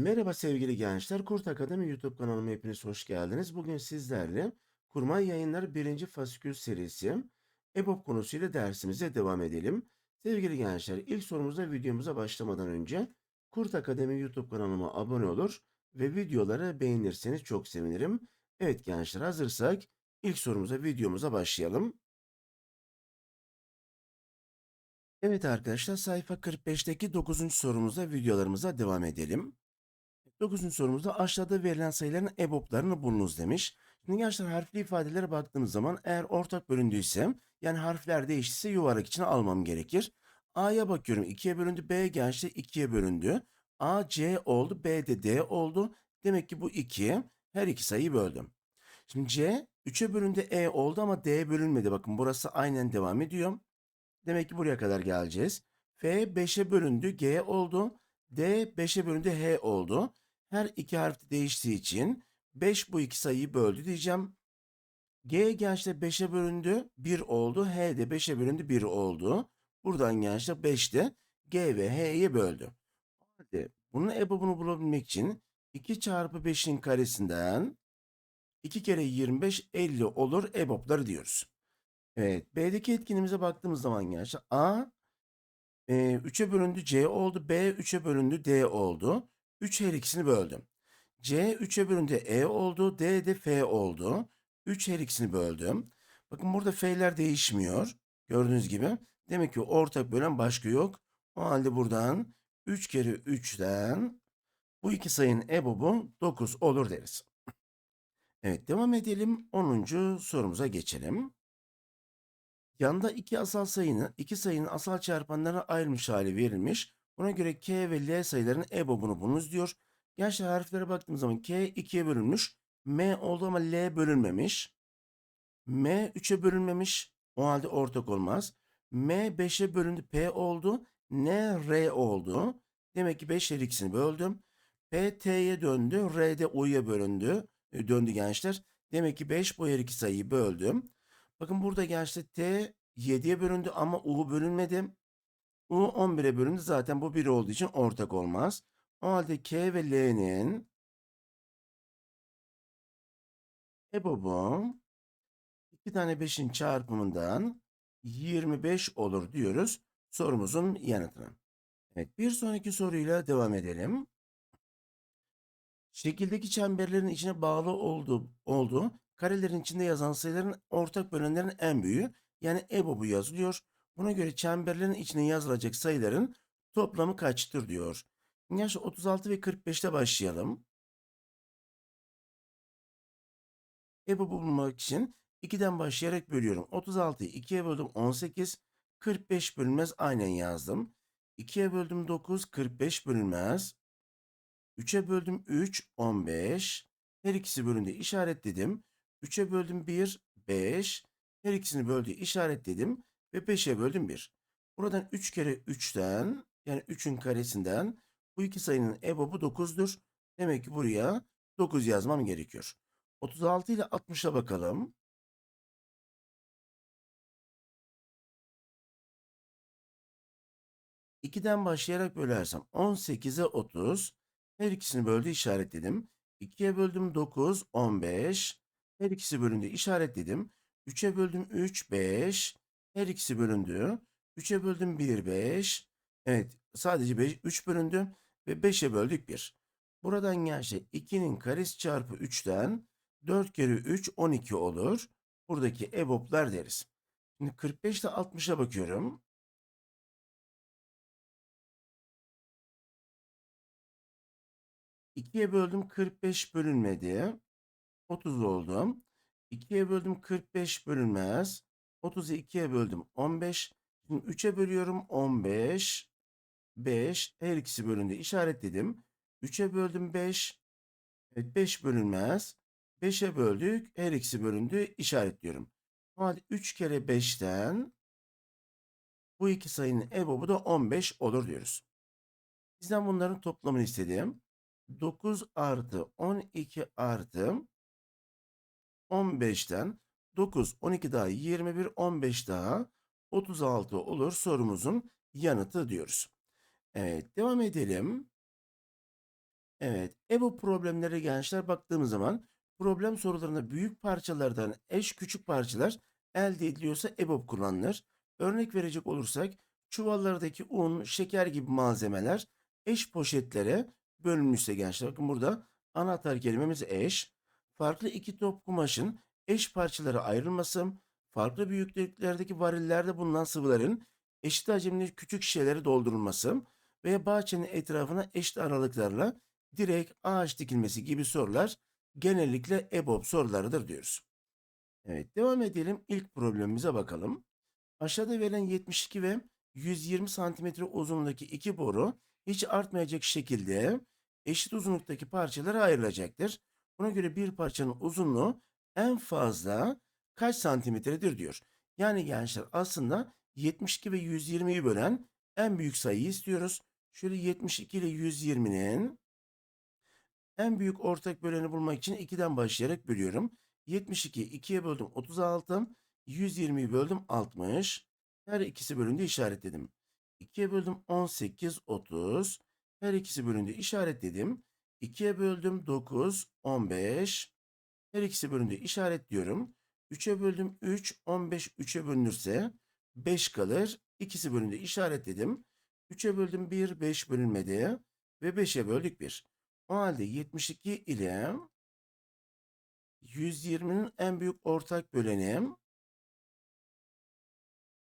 Merhaba sevgili gençler. Kurt Akademi YouTube kanalıma hepiniz hoş geldiniz. Bugün sizlerle Kurmay Yayınları 1. Fasikül serisi EBOB konusuyla dersimize devam edelim. Sevgili gençler ilk sorumuza videomuza başlamadan önce Kurt Akademi YouTube kanalıma abone olur ve videoları beğenirseniz çok sevinirim. Evet gençler hazırsak ilk sorumuza videomuza başlayalım. Evet arkadaşlar sayfa 45'teki 9. sorumuza videolarımıza devam edelim. 9. sorumuzda aşağıda verilen sayıların EBOB'larını bulunuz demiş. Şimdi gençler harfli ifadelere baktığımız zaman eğer ortak bölündüyse yani harfler değiştiyse yuvarlak içine almam gerekir. A'ya bakıyorum 2'ye bölündü. B gençler 2'ye bölündü. A C oldu. B de D oldu. Demek ki bu 2. Her iki sayıyı böldüm. Şimdi C 3'e bölündü E oldu ama D bölünmedi. Bakın burası aynen devam ediyor. Demek ki buraya kadar geleceğiz. F 5'e bölündü. G oldu. D 5'e bölündü. H oldu. Her iki harf değiştiği için 5 bu iki sayıyı böldü diyeceğim. G gençler 5'e bölündü 1 oldu. H de 5'e bölündü 1 oldu. Buradan gençler 5 de G ve H'ye böldü. Hadi bunun EBOB'unu bulabilmek için 2 çarpı 5'in karesinden 2 kere 25 50 olur EBOB'ları diyoruz. Evet B'deki etkinimize baktığımız zaman gençler A e, 3'e bölündü C oldu. B 3'e bölündü D oldu. 3 her ikisini böldüm. C 3'e bölündü E oldu. D de F oldu. 3 her ikisini böldüm. Bakın burada F'ler değişmiyor. Gördüğünüz gibi. Demek ki ortak bölen başka yok. O halde buradan 3 kere 3'ten bu iki sayının EBOB'u 9 olur deriz. Evet devam edelim. 10. sorumuza geçelim. Yanda iki asal sayının, iki sayının asal çarpanlarına ayrılmış hali verilmiş. Buna göre K ve L sayılarının EBOB'unu bulunuz diyor. Gençler harflere baktığımız zaman K 2'ye bölünmüş. M oldu ama L bölünmemiş. M 3'e bölünmemiş. O halde ortak olmaz. M 5'e bölündü. P oldu. N R oldu. Demek ki 5 her ikisini böldüm. P T'ye döndü. R de U'ya bölündü. e, Döndü gençler. Demek ki 5 bu her iki sayıyı böldüm. Bakın burada gençler T 7'ye bölündü ama U bölünmedi. U 11'e bölündü. Zaten bu 1 olduğu için ortak olmaz. O halde K ve L'nin EBOB'u iki tane 5'in çarpımından 25 olur diyoruz sorumuzun yanıtına. Evet bir sonraki soruyla devam edelim. Şekildeki çemberlerin içine bağlı olduğu, olduğu karelerin içinde yazan sayıların ortak bölenlerin en büyüğü yani EBOB'u yazılıyor. Buna göre çemberlerin içine yazılacak sayıların toplamı kaçtır diyor. Yaş 36 ve 45'te başlayalım. EBOB'u bulmak için 2'den başlayarak bölüyorum. 36'yı 2'ye böldüm 18. 45 bölünmez aynen yazdım. 2'ye böldüm 9. 45 bölünmez. 3'e böldüm 3. 15. Her ikisi bölündü işaretledim. 3'e böldüm 1. 5. Her ikisini böldü işaretledim. Ve 5'e böldüm 1. Buradan 3 kere 3'ten yani 3'ün karesinden bu iki sayının EBOB'u 9'dur. Demek ki buraya 9 yazmam gerekiyor. 36 ile 60'a bakalım. İkiden başlayarak bölersem 18'e 30. Her ikisini böldü işaretledim. 2'ye böldüm 9, 15. Her ikisi bölündü işaretledim. 3'e böldüm 3, 5. Her ikisi bölündü. 3'e böldüm 1, 5. Evet sadece 5, 3 bölündü ve 5'e böldük 1. Buradan gelse 2'nin karesi çarpı 3'ten 4 kere 3 12 olur. Buradaki EBOB'lar deriz. Şimdi 45 ile 60'a bakıyorum. İkiye böldüm 45 bölünmedi. 30 oldu. 2'ye böldüm 45 bölünmez. 30'u 2'ye böldüm 15. Şimdi 3'e bölüyorum 15. 5. Her ikisi bölündü. İşaretledim. 3'e böldüm 5. Evet 5 bölünmez. 5'e böldük. Her ikisi bölündü. İşaretliyorum. O halde 3 kere 5'ten bu iki sayının EBOB'u da 15 olur diyoruz. Bizden bunların toplamını istedim. 9 artı 12 artı 15'ten 9, 12 daha 21, 15 daha 36 olur sorumuzun yanıtı diyoruz. Evet devam edelim. Evet, EBO problemleri gençler baktığımız zaman problem sorularında büyük parçalardan eş küçük parçalar elde ediliyorsa EBOB kullanılır. Örnek verecek olursak çuvallardaki un, şeker gibi malzemeler eş poşetlere bölünmüşse gençler. Bakın burada anahtar kelimemiz eş. Farklı iki top kumaşın eş parçalara ayrılması, farklı büyüklüklerdeki varillerde bulunan sıvıların eşit hacimli küçük şişelere doldurulması veya bahçenin etrafına eşit aralıklarla direkt ağaç dikilmesi gibi sorular genellikle EBOB sorularıdır diyoruz. Evet devam edelim. İlk problemimize bakalım. Aşağıda verilen 72 ve 120 santimetre uzunluğundaki iki boru hiç artmayacak şekilde eşit uzunluktaki parçalara ayrılacaktır. Buna göre bir parçanın uzunluğu en fazla kaç santimetredir diyor. Yani gençler aslında 72 ve 120'yi bölen en büyük sayıyı istiyoruz. Şöyle 72 ile 120'nin en büyük ortak böleni bulmak için 2'den başlayarak bölüyorum. 72 2'ye böldüm 36. 120'yi böldüm 60. Her ikisi bölündü işaretledim. 2'ye böldüm 18 30. Her ikisi bölündü işaretledim. 2'ye böldüm 9 15. Her ikisi bölündü işaretliyorum. 3'e böldüm 3 15 3'e bölünürse 5 kalır. İkisi bölündü işaretledim. 3'e böldüm 1 5 bölünmedi. Ve 5'e böldük 1. O halde 72 ile 120'nin en büyük ortak böleni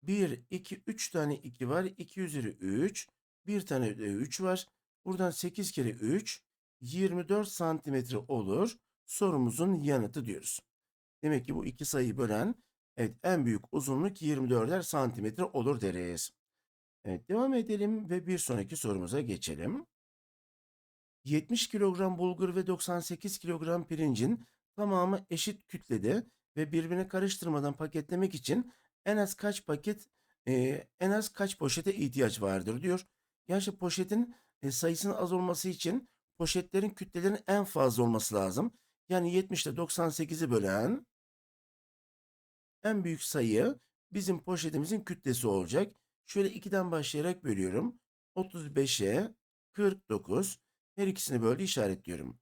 1, 2, 3 tane 2 var. 2 üzeri 3. Bir tane de 3 var. Buradan 8 kere 3. 24 santimetre olur. Sorumuzun yanıtı diyoruz. Demek ki bu iki sayıyı bölen evet, en büyük uzunluk 24'er santimetre olur deriz. Evet devam edelim ve bir sonraki sorumuza geçelim. 70 kilogram bulgur ve 98 kilogram pirincin tamamı eşit kütlede ve birbirine karıştırmadan paketlemek için en az kaç paket e, en az kaç poşete ihtiyaç vardır diyor. Yani poşetin e, sayısının az olması için poşetlerin kütlelerinin en fazla olması lazım. Yani 70 ile 98'i bölen en büyük sayı bizim poşetimizin kütlesi olacak. Şöyle 2'den başlayarak bölüyorum. 35'e 49 her ikisini böyle işaretliyorum.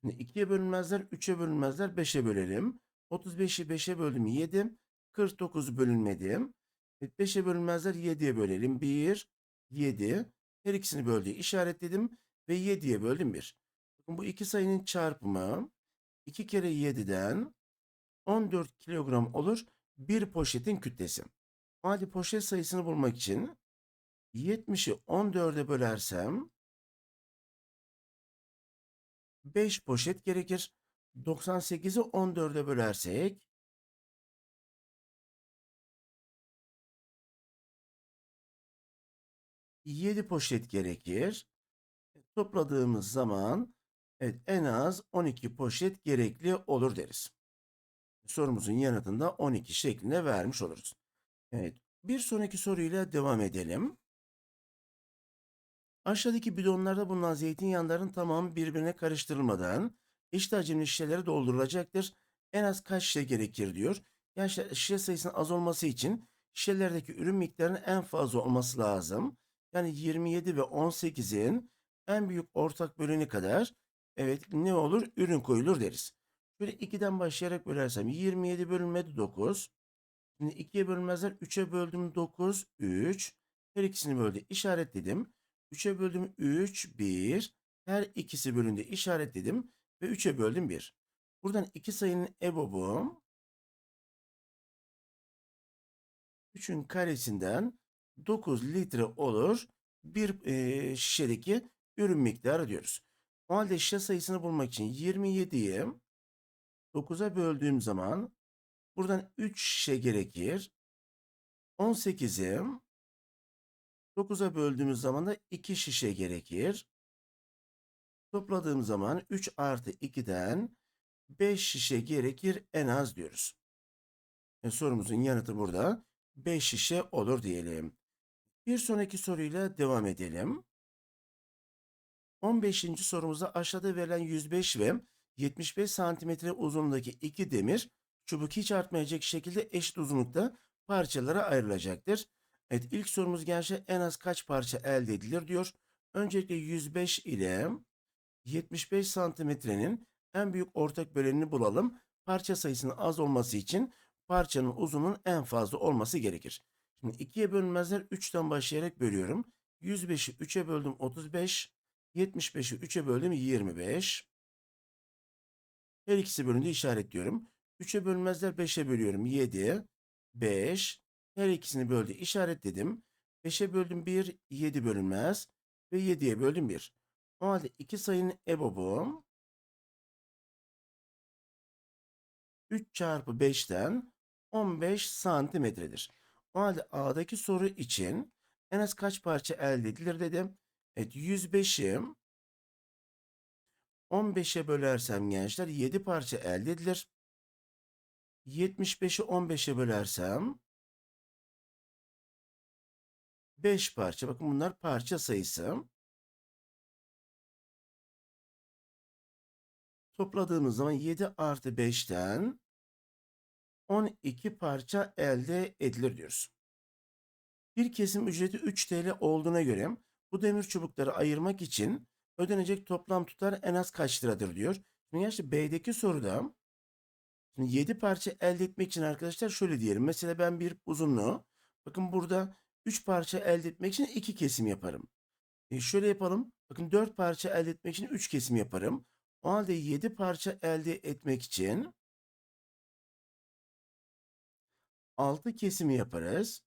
Şimdi 2'ye bölünmezler, 3'e bölünmezler, 5'e bölelim. 35'i 5'e böldüm 7. 49 bölünmedi. 5'e bölünmezler 7'ye bölelim. 1, 7. Her ikisini böldü. işaretledim ve 7'ye böldüm 1. Bakın bu iki sayının çarpımı 2 kere 7'den 14 kilogram olur. Bir poşetin kütlesi. Hadi poşet sayısını bulmak için 70'i 14'e bölersem 5 poşet gerekir. 98'i 14'e bölersek 7 poşet gerekir. Topladığımız zaman evet, en az 12 poşet gerekli olur deriz. Sorumuzun yanıtında 12 şeklinde vermiş oluruz. Evet, bir sonraki soruyla devam edelim. Aşağıdaki bidonlarda bulunan zeytinyağların tamamı birbirine karıştırılmadan eşit hacimli şişelere doldurulacaktır. En az kaç şişe gerekir diyor. Yani şişe sayısının az olması için şişelerdeki ürün miktarının en fazla olması lazım. Yani 27 ve 18'in en büyük ortak böleni kadar evet ne olur? Ürün koyulur deriz. Böyle 2'den başlayarak bölersem 27 bölünmedi 9. Şimdi 2'ye bölünmezler 3'e böldüm 9 3. Her ikisini böldü işaretledim. 3'e böldüm 3 1. Her ikisi bölündü işaretledim ve 3'e böldüm 1. Buradan iki sayının ebobu 3'ün karesinden 9 litre olur bir e, şişedeki ürün miktarı diyoruz. O halde şişe sayısını bulmak için 27'yi 9'a böldüğüm zaman buradan 3 şişe gerekir. 18'i 9'a böldüğümüz zaman da 2 şişe gerekir. Topladığım zaman 3 artı 2'den 5 şişe gerekir en az diyoruz. E, sorumuzun yanıtı burada 5 şişe olur diyelim. Bir sonraki soruyla devam edelim. 15. sorumuzda aşağıda verilen 105 ve 75 santimetre uzunluğundaki iki demir çubuk hiç artmayacak şekilde eşit uzunlukta parçalara ayrılacaktır. Evet ilk sorumuz gençler en az kaç parça elde edilir diyor. Öncelikle 105 ile 75 santimetrenin en büyük ortak bölenini bulalım. Parça sayısının az olması için parçanın uzunluğunun en fazla olması gerekir. Şimdi ikiye bölünmezler 3'ten başlayarak bölüyorum. 105'i 3'e böldüm 35. 75'i 3'e böldüm 25. Her ikisi bölündü işaretliyorum. 3'e bölünmezler 5'e bölüyorum 7. 5. Her ikisini böldü işaretledim. 5'e böldüm 1, 7 bölünmez. Ve 7'ye böldüm 1. O halde iki sayının ebobu 3 çarpı 5'ten 15 santimetredir. O halde A'daki soru için en az kaç parça elde edilir dedim. Evet 105'i 15'e bölersem gençler 7 parça elde edilir. 75'i 15'e bölersem 5 parça. Bakın bunlar parça sayısı. Topladığımız zaman 7 artı 5'ten 12 parça elde edilir diyoruz. Bir kesim ücreti 3 TL olduğuna göre bu demir çubukları ayırmak için ödenecek toplam tutar en az kaç liradır diyor. Şimdi gerçi B'deki soruda şimdi 7 parça elde etmek için arkadaşlar şöyle diyelim. Mesela ben bir uzunluğu bakın burada 3 parça elde etmek için 2 kesim yaparım. E şöyle yapalım. Bakın 4 parça elde etmek için 3 kesim yaparım. O halde 7 parça elde etmek için 6 kesimi yaparız.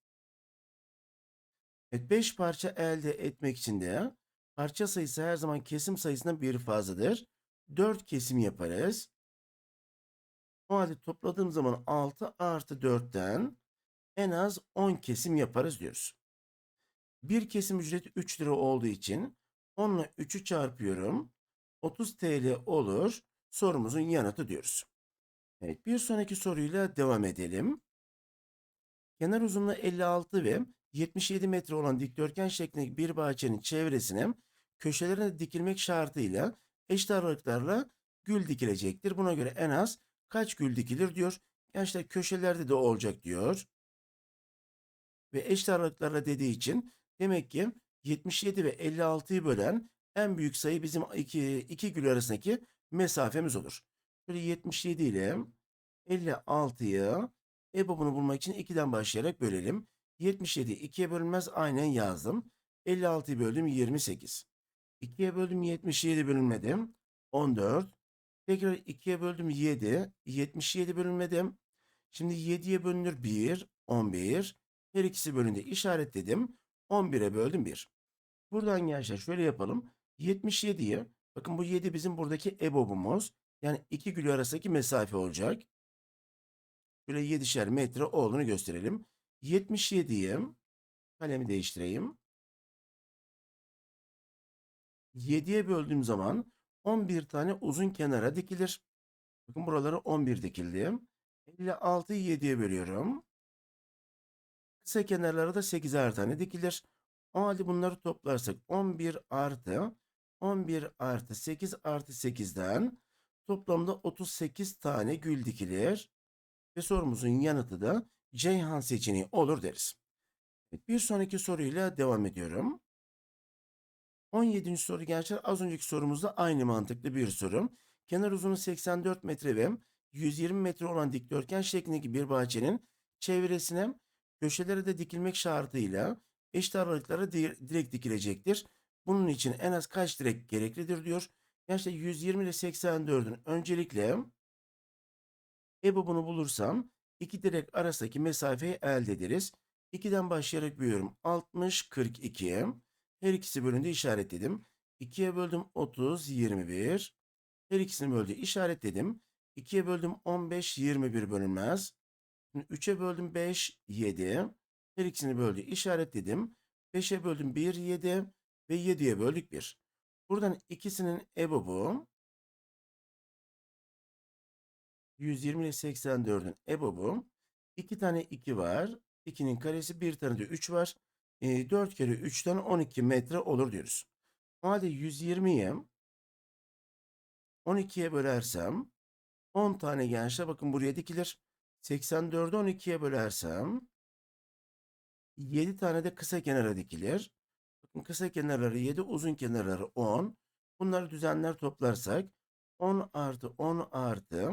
Evet 5 parça elde etmek için de parça sayısı her zaman kesim sayısından bir fazladır. 4 kesim yaparız. O halde topladığım zaman 6 artı 4'ten en az 10 kesim yaparız diyoruz. Bir kesim ücreti 3 lira olduğu için 10 ile 3'ü çarpıyorum. 30 TL olur. Sorumuzun yanıtı diyoruz. Evet bir sonraki soruyla devam edelim. Kenar uzunluğu 56 ve 77 metre olan dikdörtgen şeklindeki bir bahçenin çevresine köşelerine dikilmek şartıyla eşit aralıklarla gül dikilecektir. Buna göre en az kaç gül dikilir diyor. Gençler köşelerde de olacak diyor. Ve eşit aralıklarla dediği için demek ki 77 ve 56'yı bölen en büyük sayı bizim iki, iki gül arasındaki mesafemiz olur. Böyle 77 ile 56'yı EBOB'unu bulmak için 2'den başlayarak bölelim. 77 2'ye bölünmez aynen yazdım. 56'yı böldüm 28. 2'ye böldüm 77 bölünmedim. 14. Tekrar 2'ye böldüm 7. 77 bölünmedim. Şimdi 7'ye bölünür 1. 11. Her ikisi bölünde işaretledim. 11'e böldüm 1. Buradan gençler şöyle yapalım. 77'yi bakın bu 7 bizim buradaki EBOB'umuz. Yani iki gülü arasındaki mesafe olacak. Böyle 7'şer metre olduğunu gösterelim. 77'yi kalemi değiştireyim. 7'ye böldüğüm zaman 11 tane uzun kenara dikilir. Bakın buraları 11 dikildi. 56'yı 7'ye bölüyorum. Kısa kenarlara da 8'er tane dikilir. O halde bunları toplarsak 11 artı 11 artı 8 artı 8'den toplamda 38 tane gül dikilir. Ve sorumuzun yanıtı da Ceyhan seçeneği olur deriz. Bir sonraki soruyla devam ediyorum. 17. soru gençler az önceki sorumuzda aynı mantıklı bir soru. Kenar uzunluğu 84 metre ve 120 metre olan dikdörtgen şeklindeki bir bahçenin çevresine köşelere de dikilmek şartıyla eşit aralıklara direkt dikilecektir. Bunun için en az kaç direk gereklidir diyor. Gençler 120 ile 84'ün öncelikle EBOB'unu bulursam iki direk arasındaki mesafeyi elde ederiz. 2'den başlayarak büyüyorum. 60, 42. Her ikisi bölündü işaretledim. 2'ye böldüm 30, 21. Her ikisini böldü işaretledim. 2'ye böldüm 15, 21 bölünmez. 3'e böldüm 5, 7. Her ikisini böldü işaretledim. 5'e böldüm 1, 7 ve 7'ye böldük 1. Buradan ikisinin EBOB'u 120 ile 84'ün EBOB'u 2 tane 2 var. 2'nin karesi bir tane de 3 var. E, 4 kere 3'ten 12 metre olur diyoruz. O halde 120'yi 12'ye bölersem 10 tane gençler bakın buraya dikilir. 84'ü 12'ye bölersem 7 tane de kısa kenara dikilir. Bakın kısa kenarları 7, uzun kenarları 10. Bunları düzenler toplarsak 10 artı 10 artı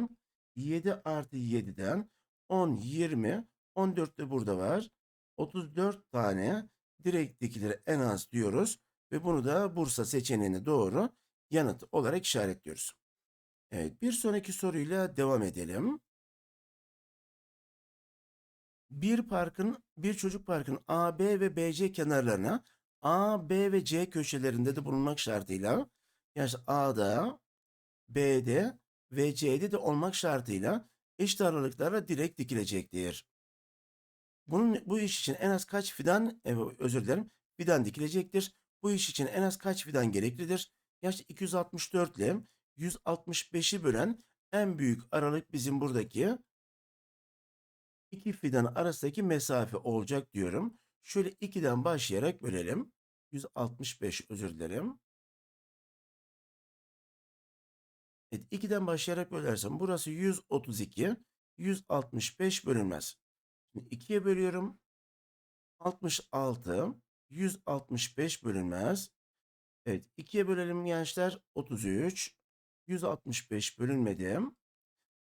7 artı 7'den 10, 20, 14 de burada var. 34 tane direkt dikilir en az diyoruz. Ve bunu da Bursa seçeneğine doğru yanıt olarak işaretliyoruz. Evet bir sonraki soruyla devam edelim. Bir parkın, bir çocuk parkın A, B ve BC kenarlarına A, B ve C köşelerinde de bulunmak şartıyla yani A'da, B'de ve C'de de olmak şartıyla eşit aralıklarla direkt dikilecektir. Bunun bu iş için en az kaç fidan, e, özür dilerim, fidan dikilecektir. Bu iş için en az kaç fidan gereklidir? Yaş 264 ile 165'i bölen en büyük aralık bizim buradaki iki fidan arasındaki mesafe olacak diyorum. Şöyle 2'den başlayarak bölelim. 165 özür dilerim. Evet 2'den başlayarak bölersem burası 132. 165 bölünmez. Şimdi 2'ye bölüyorum. 66. 165 bölünmez. Evet 2'ye bölelim gençler. 33. 165 bölünmedi.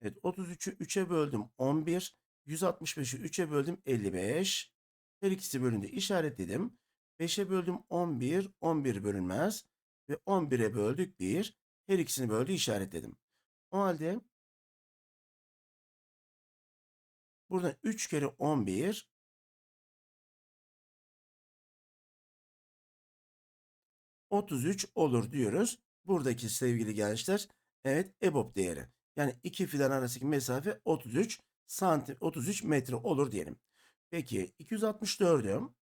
Evet 33'ü 3'e böldüm 11. 165'i 3'e böldüm 55. Her ikisi bölündü işaretledim. 5'e böldüm 11. 11 bölünmez. Ve 11'e böldük 1. Her ikisini böldü işaretledim. O halde buradan 3 kere 11 33 olur diyoruz. Buradaki sevgili gençler evet EBOB değeri. Yani iki fidan arasındaki mesafe 33 santim 33 metre olur diyelim. Peki 264'ü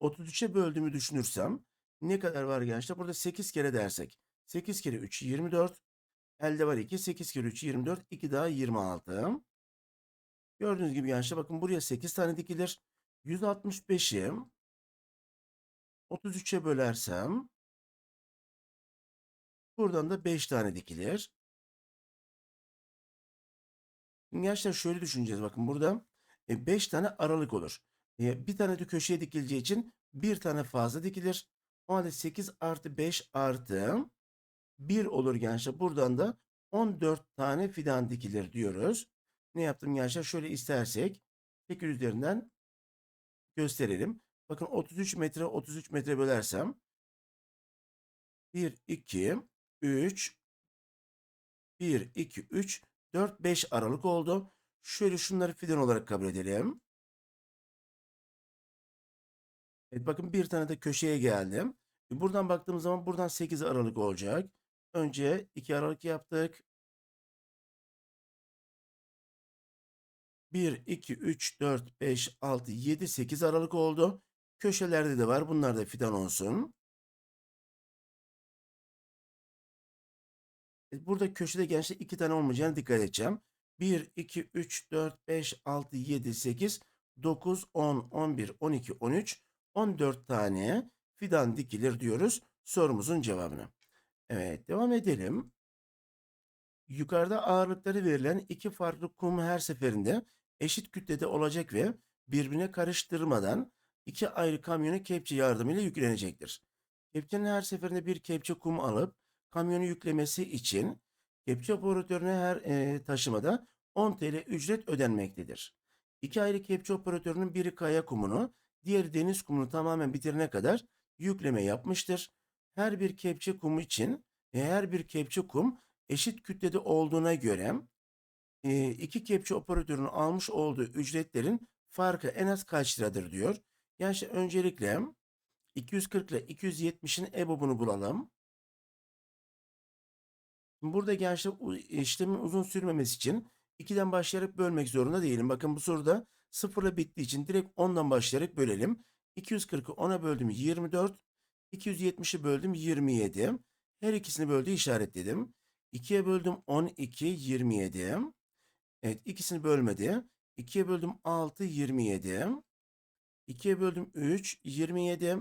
33'e böldüğümü düşünürsem ne kadar var gençler? Burada 8 kere dersek. 8 kere 3 24. Elde var 2. 8 kere 3 24. 2 daha 26. Gördüğünüz gibi gençler bakın buraya 8 tane dikilir. 165'i 33'e bölersem buradan da 5 tane dikilir. Gençler şöyle düşüneceğiz. Bakın burada 5 tane aralık olur. E, Bir tane de köşeye dikileceği için bir tane fazla dikilir. O halde 8 artı 5 artı 1 olur gençler. Buradan da 14 tane fidan dikilir diyoruz. Ne yaptım gençler? Şöyle istersek 8 üzerinden gösterelim. Bakın 33 metre 33 metre bölersem 1, 2, 3, 1, 2, 3, 4, 5 aralık oldu. Şöyle şunları fidan olarak kabul edelim. Evet bakın bir tane de köşeye geldim. E, Buradan baktığımız zaman buradan 8 aralık olacak. Önce 2 aralık yaptık. 1, 2, 3, 4, 5, 6, 7, 8 aralık oldu. Köşelerde de var. Bunlar da fidan olsun. E, Burada köşede gençler iki tane olmayacağına dikkat edeceğim. 1, 2, 3, 4, 5, 6, 7, 8, 9, 10, 11, 12, 13, 14 tane fidan dikilir diyoruz sorumuzun cevabını. Evet devam edelim. Yukarıda ağırlıkları verilen iki farklı kum her seferinde eşit kütlede olacak ve birbirine karıştırmadan iki ayrı kamyona kepçe yardımıyla yüklenecektir. Kepçenin her seferinde bir kepçe kum alıp kamyonu yüklemesi için kepçe operatörüne her e, taşımada 10 TL ücret ödenmektedir. İki ayrı kepçe operatörünün biri kaya kumunu, diğeri deniz kumunu tamamen bitirene kadar yükleme yapmıştır. Her bir kepçe kumu için e, her bir kepçe kum eşit kütlede olduğuna göre e, iki kepçe operatörünün almış olduğu ücretlerin farkı en az kaç liradır diyor. Yani işte öncelikle 240 ile 270'in EBOB'unu bulalım. Burada gençler işlemin uzun sürmemesi için 2'den başlayarak bölmek zorunda değilim. Bakın bu soruda 0 ile bittiği için direkt 10'dan başlayarak bölelim. 240'ı 10'a böldüm 24. 270'i böldüm 27. Her ikisini böldü işaretledim. 2'ye böldüm 12 27. Evet ikisini bölmedi. 2'ye böldüm 6 27. 2'ye böldüm 3 27.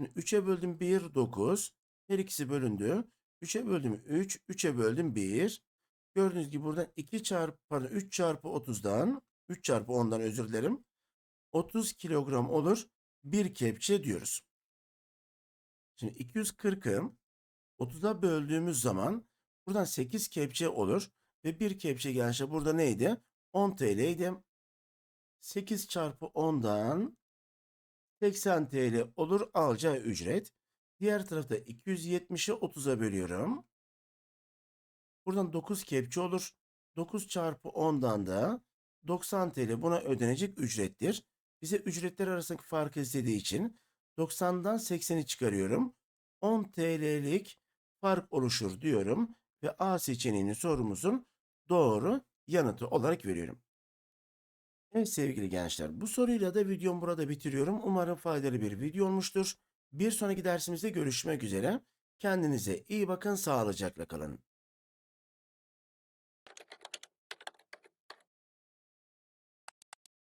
3'e böldüm 1 9. Her ikisi bölündü. 3'e böldüm 3, 3'e böldüm 1. Gördüğünüz gibi buradan 2 çarpı pardon 3 çarpı 30'dan 3 çarpı 10'dan özür dilerim. 30 kilogram olur bir kepçe diyoruz. Şimdi 240'ı 30'a böldüğümüz zaman buradan 8 kepçe olur. Ve bir kepçe gençler burada neydi? 10 TL'ydi. 8 çarpı 10'dan 80 TL olur alacağı ücret. Diğer tarafta 270'i 30'a bölüyorum. Buradan 9 kepçe olur. 9 çarpı 10'dan da 90 TL buna ödenecek ücrettir. Bize ücretler arasındaki farkı istediği için 90'dan 80'i çıkarıyorum. 10 TL'lik fark oluşur diyorum ve A seçeneğini sorumuzun doğru yanıtı olarak veriyorum. Evet sevgili gençler bu soruyla da videomu burada bitiriyorum. Umarım faydalı bir video olmuştur. Bir sonraki dersimizde görüşmek üzere. Kendinize iyi bakın, sağlıcakla kalın.